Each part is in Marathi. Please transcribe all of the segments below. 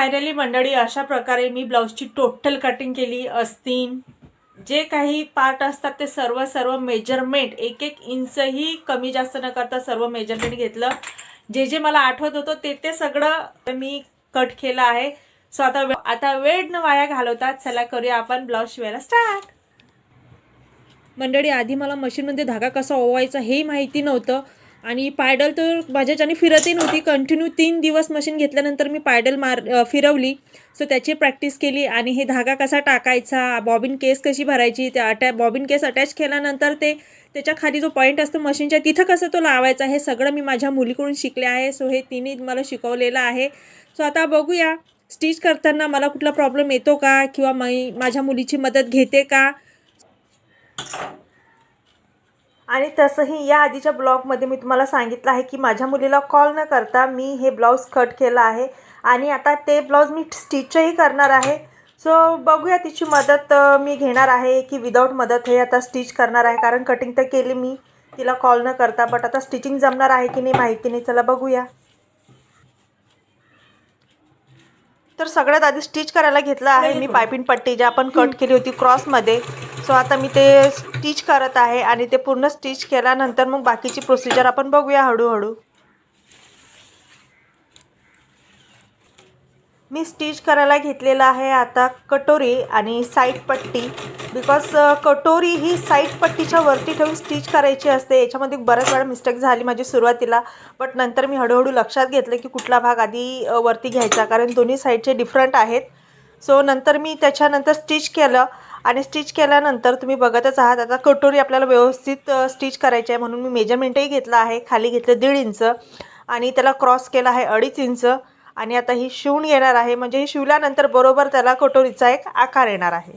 फायनली मंडळी अशा प्रकारे मी ब्लाऊजची टोटल कटिंग केली. अस्तीन जे काही पार्ट असतात ते सर्व सर्व मेजरमेंट एक एक इंचही कमी जास्त न करता सर्व मेजरमेंट घेतलं. जे जे मला आठवत होतं ते ते सगळं मी कट केलं आहे. सो आता वे- आता वेळ न वाया घालवतात चला करूया आपण ब्लाऊज शिवायला स्टार्ट मंडळी आधी मला मशीनमध्ये धागा कसा ओवायचा हे माहिती नव्हतं. आणि पायडल तर माझ्याच्याने फिरतही नव्हती कंटिन्यू तीन दिवस मशीन घेतल्यानंतर मी पायडल मार फिरवली. सो त्याची प्रॅक्टिस केली आणि हे धागा कसा टाकायचा बॉबिन केस कशी भरायची त्या अटॅ बॉबिन केस अटॅच केल्यानंतर ते त्याच्याखाली जो पॉईंट असतो मशीनच्या तिथं कसं तो लावायचा हे सगळं मी माझ्या मुलीकडून शिकले आहे. सो हे तिने मला शिकवलेलं आहे. सो आता बघूया स्टिच करताना मला कुठला प्रॉब्लेम येतो का? किंवा मी माझ्या मुलीची मदत घेते का? आणि तसंही या आधीच्या ब्लॉगमध्ये मी तुम्हाला सांगितलं आहे की माझ्या मुलीला कॉल न करता मी हे ब्लाऊज कट केलं आहे. आणि आता ते ब्लाऊज मी स्टिचही करणार आहे. सो बघूया तिची मदत मी घेणार आहे की विदाऊट मदत हे आता स्टिच करणार आहे. कारण कटिंग तर केली मी. तिला कॉल न करता बट आता स्टिचिंग जमणार आहे की नाही माहिती नाही. चला बघूया. तर सगळ्यात आधी स्टिच करायला घेतलं आहे. मी पायपिंग पट्टी जी आपण कट केली होती क्रॉसमध्ये सो आता मी ते स्टिच करत आहे आणि ते पूर्ण स्टिच केल्यानंतर मग बाकीची प्रोसिजर आपण बघूया हळूहळू. मी स्टिच करायला घेतलेला आहे आता कटोरी आणि साईड पट्टी. बिकॉज कटोरी ही साईड पट्टीच्या वरती ठेवून स्टिच करायची असते. याच्यामध्ये बऱ्याच वेळा मिस्टेक झाली माझी सुरुवातीला. बट नंतर मी हळूहळू लक्षात घेतलं की कुठला भाग आधी वरती घ्यायचा. कारण दोन्ही साईडचे डिफरंट आहेत. सो नंतर मी त्याच्यानंतर स्टिच केलं. आणि स्टिच केल्यानंतर तुम्ही बघतच आहात आता कटोरी आपल्याला व्यवस्थित स्टिच करायची आहे. म्हणून मी मेजरमेंटही घेतला आहे. खाली घेतलं दीड इंच. आणि त्याला क्रॉस केला आहे अडीच इंच. आणि आता ही शिवून येणार आहे. म्हणजे ही शिवल्यानंतर बरोबर त्याला कटोरीचा एक आकार येणार आहे.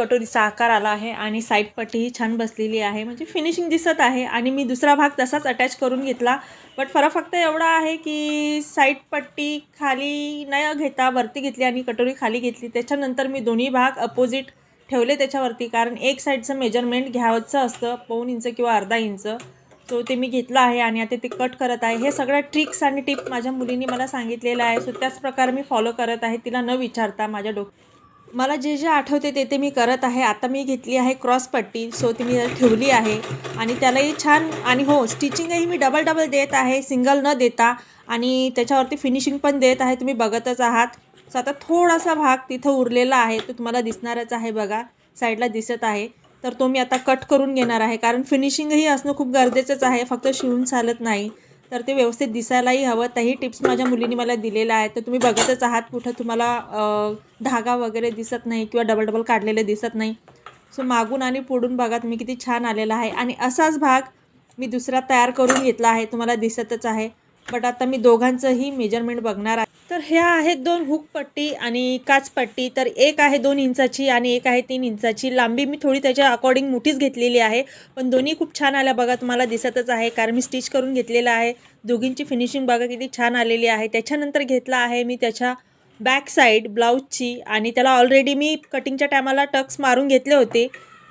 कटोरीचा आकार आला आहे आणि साईड पट्टीही छान बसलेली आहे. म्हणजे फिनिशिंग दिसत आहे आणि मी दुसरा भाग तसाच अटॅच करून घेतला. बट फरक फक्त एवढा आहे की साईड पट्टी खाली न घेता वरती घेतली आणि कटोरी खाली घेतली. त्याच्यानंतर मी दोन्ही भाग अपोजिट ठेवले त्याच्यावरती. कारण एक साईडचं मेजरमेंट घ्यावंचं असतं पाऊन इंच किंवा अर्धा इंच. सो ते मी घेतलं आहे आणि आता ते कट करत आहे. हे सगळ्या ट्रिक्स आणि टिप माझ्या मुलींनी मला सांगितलेलं आहे. सो त्याच प्रकारे मी फॉलो करत आहे. तिला न विचारता माझ्या डोक्या मला जे जे आठवते ते ते मी करत आहे. आता मी घेतली आहे क्रॉस पट्टी सो ती मी ठेवली आहे. आणि त्यालाही छान आणि हो स्टिचिंगही मी डबल डबल देत आहे सिंगल न देता. आणि त्याच्यावरती फिनिशिंग पण देत आहे तुम्ही बघतच आहात. सो आता थोडासा भाग तिथं उरलेला आहे तो तुम्हाला दिसणारच आहे बघा. साईडला दिसत आहे. तर तो मी आता कट करून घेणार आहे कारण फिनिशिंगही असणं खूप गरजेचंच आहे फक्त शिवून चालत नाही. तर ते व्यवस्थित दिसायलाही हवं. त्याही टिप्स माझ्या मुलीने मला दिलेल्या आहेत. तर तुम्ही बघतच आहात कुठं तुम्हाला धागा वगैरे दिसत नाही किंवा डबल डबल काढलेले दिसत नाही. सो मागून आणि पुढून बघा तुम्ही किती छान आलेला आहे. आणि असाच भाग मी दुसरा तयार करून घेतला आहे. तुम्हाला दिसतच आहे. बट आता मी दोघांचंही मेजरमेंट बघणार आहे. तर ह्या आहेत दोन हुक पट्टी आणि काच पट्टी. तर एक आहे दोन इंचाची आणि एक आहे तीन इंचाची. लांबी मी थोडी त्याच्या अकॉर्डिंग मोठीच घेतलेली आहे. पण दोन्ही खूप छान आल्या बघा तुम्हाला दिसतच आहे. कारण मी स्टिच करून घेतलेलं आहे. दोघींची फिनिशिंग बघा किती छान आलेली आहे. त्याच्यानंतर घेतला आहे मी त्याच्या बॅक साईड ब्लाऊजची आणि त्याला ऑलरेडी मी कटिंगच्या टायमाला टक्स मारून घेतले होते.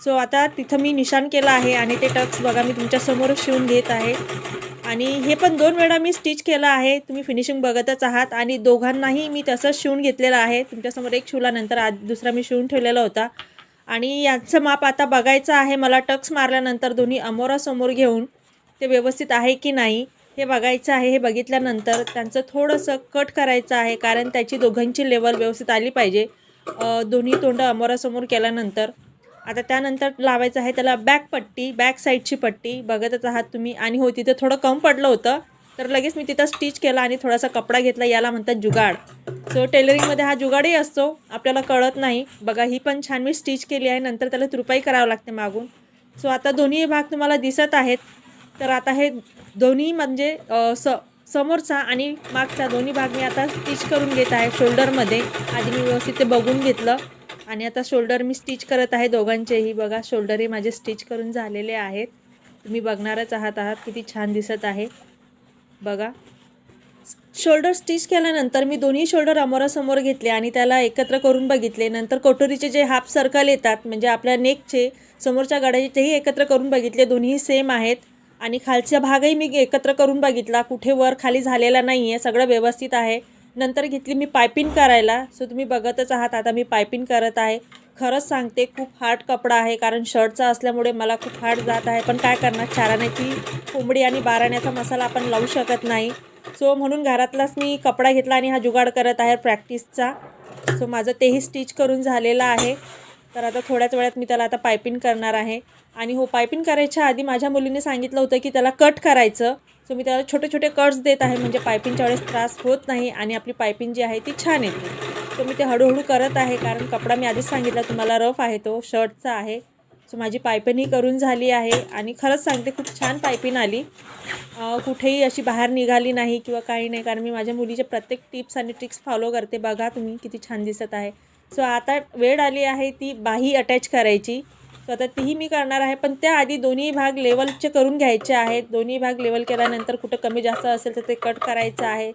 सो आता तिथं मी निशाण केलं आहे आणि ते टक्स बघा मी तुमच्यासमोरच शिवून घेत आहे. आणि हे पण दोन वेळा मी स्टिच केलं आहे. तुम्ही फिनिशिंग बघतच आहात. आणि दोघांनाही मी तसंच शिवून घेतलेलं आहे. तुमच्यासमोर एक शिवला नंतर आज दुसरा मी शिवून ठेवलेला होता. आणि यांचं माप आता बघायचं आहे. मला टक्स मारल्यानंतर दोन्ही अमोरासमोर घेऊन ते व्यवस्थित आहे की नाही हे बघायचं आहे. हे बघितल्यानंतर त्यांचं थोडंसं कट करायचं आहे कारण त्याची दोघांची लेवल व्यवस्थित आली पाहिजे. दोन्ही तोंड अमोरासमोर केल्यानंतर. आता त्यानंतर लावायचं आहे त्याला बॅक पट्टी बॅक साईडची पट्टी. बघतच आहात तुम्ही. आणि हो तिथं थोडं कम पडलं होतं. तर लगेच मी तिथं स्टिच केला आणि थोडासा कपडा घेतला. याला म्हणतात जुगाड. सो टेलरिंगमध्ये हा जुगाडही असतो. आपल्याला कळत नाही. बघा ही पण छान मी स्टिच केली आहे. नंतर त्याला तुरपाई करावं लागते मागून. सो आता दोन्ही भाग तुम्हाला दिसत आहेत. तर आता हे दोन्ही म्हणजे स समोरचा आणि मागचा दोन्ही भाग मी आता स्टिच करून घेत आहे शोल्डरमध्ये आधी मी व्यवस्थित ते बघून घेतलं. आणि आता शोल्डर मी स्टिच करत आहे दोघांचेही. बघा शोल्डरही माझे स्टिच करून झालेले आहेत. तुम्ही बघणारच आहात आहात. किती छान दिसत आहे. बघा. शोल्डर स्टिच केल्यानंतर मी दोन्ही शोल्डर अमोरासमोर घेतले आणि त्याला एकत्र करून बघितले. नंतर कटोरीचे जे हाफ सर्कल येतात म्हणजे आपल्या नेकचे समोरच्या गाड्याचे तेही एकत्र करून बघितले. दोन्ही सेम आहेत. आणि खालचा भागही मी एकत्र करून बघितला. कुठे वर खाली झालेला नाही आहे सगळं व्यवस्थित आहे. नंतर घेतली मी पायपिंग करायला. सो तुम्ही बघतच आहात आता मी पायपिंग करत आहे. खरंच सांगते खूप हार्ड कपडा आहे कारण शर्टचा असल्यामुळे मला खूप हार्ड जात आहे. पण काय करणार चाराण्याची कोंबडी आणि बाराण्याचा मसाला आपण लावू शकत नाही. सो म्हणून घरातलाच मी कपडा घेतला आणि हा जुगाड करत आहे प्रॅक्टिसचा. सो माझं तेही स्टिच करून झालेलं आहे. तर आता थोड्याच वेळात मी त्याला आता पायपिंग करणार आहे. आणि हो पायपिंग करायच्या आधी माझ्या मुलीने सांगितलं होतं की त्याला कट करायचं. सो मी त्याला छोटे छोटे कट्स देत आहे म्हणजे पायपिंगच्या वेळेस त्रास होत नाही आणि आपली पायपिंग जी आहे ती छान येते. सो मी ते हळूहळू करत आहे कारण कपडा मी आधीच सांगितला तुम्हाला रफ आहे तो शर्टचा आहे. सो माझी पायपिंगही करून झाली आहे आणि खरंच सांगते खूप छान पायपिंग आली. कुठेही अशी बाहेर निघाली नाही किंवा काही नाही कारण मी माझ्या मुलीचे प्रत्येक टिप्स आणि ट्रिक्स फॉलो करते. बघा तुम्ही किती छान दिसत आहे. सो आता वेळ आली आहे ती बाही अटॅच करायची. सो आता तीही मी करणार आहे. पण त्याआधी दोन्ही भाग लेवलचे करून घ्यायचे आहेत. दोन्ही भाग लेवल केल्यानंतर कुठं कमी जास्त असेल तर ते कट करायचं आहे.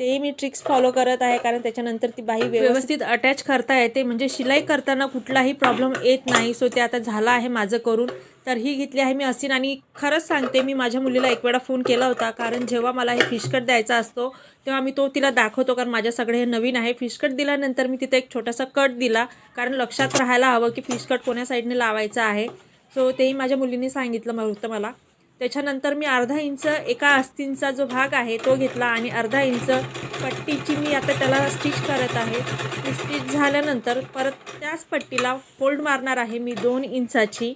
तेही मी ट्रिक्स फॉलो करत आहे. कारण त्याच्यानंतर ती बाही व्यवस्थित अटॅच करता येते. म्हणजे शिलाई करताना कुठलाही प्रॉब्लेम येत नाही. सो ते आता झालं आहे माझं करून. तर ही घेतली आहे मी असीन. आणि खरंच सांगते मी माझ्या मुलीला एक वेळा फोन केला होता कारण जेव्हा मला हे फिशकट द्यायचा असतो तेव्हा मी तो तिला दाखवतो कारण माझ्या सगळे हे नवीन आहे. फिशकट दिल्यानंतर मी तिथे एक छोटासा कट दिला कारण लक्षात राहायला हवं की फिशकट कोण्या साईडने लावायचा आहे. सो तेही माझ्या मुलीने सांगितलं होतं मला. त्याच्यानंतर मी अर्धा इंच एका अस्तींचा जो भाग आहे तो घेतला आणि अर्धा इंच पट्टीची मी आता त्याला स्टिच करत आहे. ती स्टिच झाल्यानंतर परत त्याच पट्टीला फोल्ड मारणार आहे मी दोन इंचाची.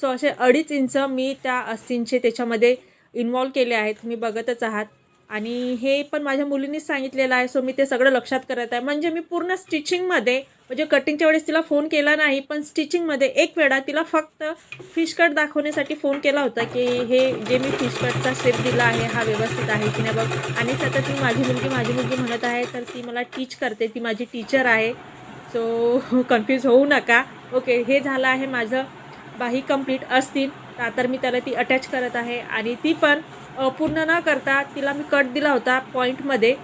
सो असे अडीच इंच मी त्या अस्तींचे त्याच्यामध्ये इन्वॉल्व केले आहेत. तुम्ही बघतच आहात. आणि हे पण माझ्या मुलींनीच सांगितलेलं आहे. सो मी ते सगळं लक्षात करत आहे. म्हणजे मी पूर्ण स्टिचिंगमध्ये म्हणजे कटिंगच्या वेळेस तिला फोन केला नाही पण स्टिचिंगमध्ये एक वेळा तिला फक्त फिश कट दाखवण्यासाठी फोन केला होता की हे जे मी फिश कटचा शेप दिला आहे हा व्यवस्थित आहे की नाही बघ. आणि सतत ती माझी मुलगी माझी मुलगी म्हणत आहे तर ती मला टीच करते. ती माझी टीचर आहे. सो कन्फ्यूज होऊ नका. ओके हे झालं आहे माझं बाही कंप्लीट असतील तर मी त्याला ती अटॅच करत आहे. आणि ती पण पूर्ण न करता तिला मी कट दिला होता पॉईंटमध्ये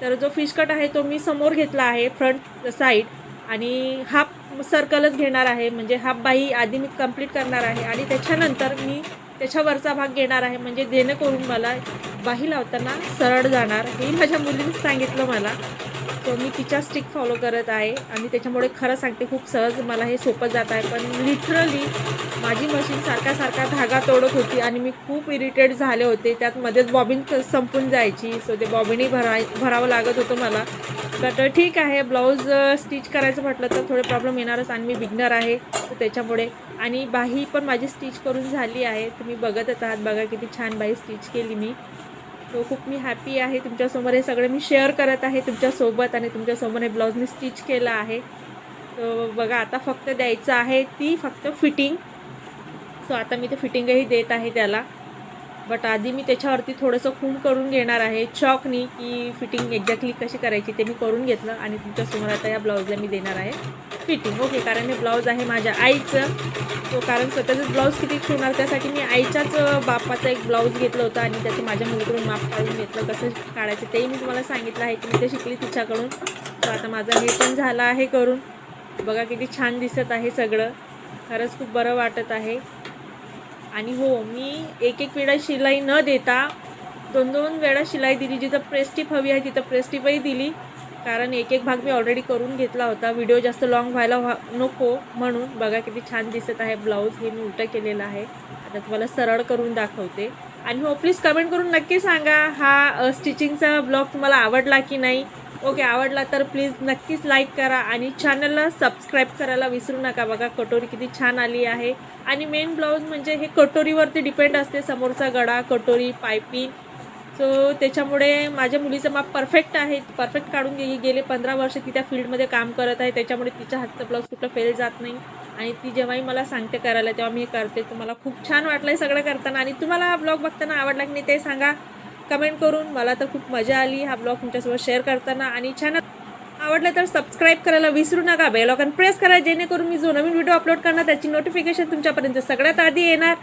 तर जो फिश कट आहे तो मी समोर घेतला आहे फ्रंट साईड आणि हाफ सर्कलच घेणार आहे. म्हणजे हाफ बाही आधी मी कंप्लीट करणार आहे. आणि त्याच्यानंतर मी त्याच्यावरचा भाग घेणार आहे. म्हणजे जेणेकरून मला बाही लावताना सरळ जाणार. हे माझ्या मुलीने सांगितलं मला. तर मी तिचा स्टिक फॉलो करत आहे आणि त्याच्यामुळे खरं सांगते खूप सहज मला हे सोपं जात आहे. पण लिटरली माझी मशीन सारखा सारखा धागा तोडत होती आणि मी खूप इरिटेट झाले होते. त्यात मध्येच बॉबिन संपून जायची. सो ते बॉबिनही भराय भरावं लागत होतं मला. बट ठीक आहे. ब्लाऊज स्टिच करायचं म्हटलं तर थोडे प्रॉब्लेम येणारच आणि मी बिगनर आहे. त्याच्यामुळे आणि बाही पण माझी स्टिच करून झाली आहे. तुम्ही बघतच आहात. बघा किती छान बाही स्टिच केली मी. सो खूप मी हॅपी आहे. तुमच्यासमोर हे सगळं मी शेअर करत आहे तुमच्यासोबत आणि तुमच्यासमोर हे ब्लाऊज मी स्टिच केलं आहे. सो बघा आता फक्त द्यायचं आहे ती फक्त फिटिंग सो आता मी ते फिटिंगही देत आहे त्याला. बट आधी मी त्याच्यावरती थोडंसं खूण करून घेणार आहे. चॉकनी की फिटिंग एक्झॅक्टली कशी करायची ते मी करून घेतलं आणि तुमच्यासमोर आता या ब्लाऊजला मी देणार आहे फिटिंग ओके कारण हे ब्लाऊज आहे माझ्या आईचं. तो कारण स्वतःचंच ब्लाऊज किती शिवणार त्यासाठी मी आईच्याच बापाचा एक ब्लाऊज घेतलं होतं आणि त्याचं माझ्या मुलीकडून माप काढून घेतलं कसं काढायचं तेही मी तुम्हाला सांगितलं आहे की मी ते शिकली तिच्याकडून. तर आता माझं हे पण झालं आहे करून. बघा किती छान दिसत आहे सगळं. खरंच खूप बरं वाटत आहे. आणि हो मी एक एक वेळा शिलाई न देता दोन दोन वेळा शिलाई दिली. जिथं प्रेस्टिप हवी आहे तिथं प्रेस्टिपही दिली. कारण एक एक भाग मी ऑलरेडी करून घेतला होता. व्हिडिओ जास्त लॉंग व्हायला व्हा नको म्हणून. बघा किती छान दिसत आहे ब्लाऊज हे मी उलटं केलेलं आहे. आता तुम्हाला सरळ करून दाखवते. आणि हो प्लीज कमेंट करून नक्की सांगा हा स्टिचिंगचा ब्लॉग तुम्हाला आवडला की नाही? ओके आवडला तर प्लीज नक्कीच लाईक करा आणि चॅनलला सबस्क्राईब करायला विसरू नका. बघा कटोरी किती छान आली आहे. आणि मेन ब्लाऊज म्हणजे हे कटोरीवरती डिपेंड असते समोरचा गडा कटोरी पायपिंग सो त्याच्यामुळे माझ्या मुलीचं माप परफेक्ट आहे. परफेक्ट काढून गे गेले पंधरा वर्ष ती त्या फील्डमध्ये काम करत आहे. त्याच्यामुळे तिच्या हातचं ब्लाऊज कुठं फेल जात नाही. आणि ती जेव्हाही मला सांगते करायला तेव्हा मी हे करते. तुम्हाला खूप छान वाटलं आहे सगळं करताना. आणि तुम्हाला हा ब्लॉग बघताना आवडला की नाही ते सांगा. कमेंट करून. मला तर खूप मजा आली. हा ब्लॉग तुमच्यासोबत शेअर करताना. आणि छान आवडलं तर सबस्क्राईब करायला विसरू नका. बेलॉकन प्रेस करा जेणेकरून मी जो नवीन व्हिडिओ अपलोड करणार त्याची नोटिफिकेशन तुमच्यापर्यंत सगळ्यात आधी येणार.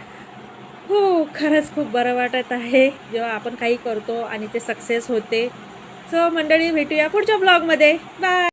हो खरंच खूप बरं वाटत आहे. जेव्हा आपण काही करतो आणि ते सक्सेस होते. सो मंडळी भेटूया पुढच्या ब्लॉगमध्ये बाय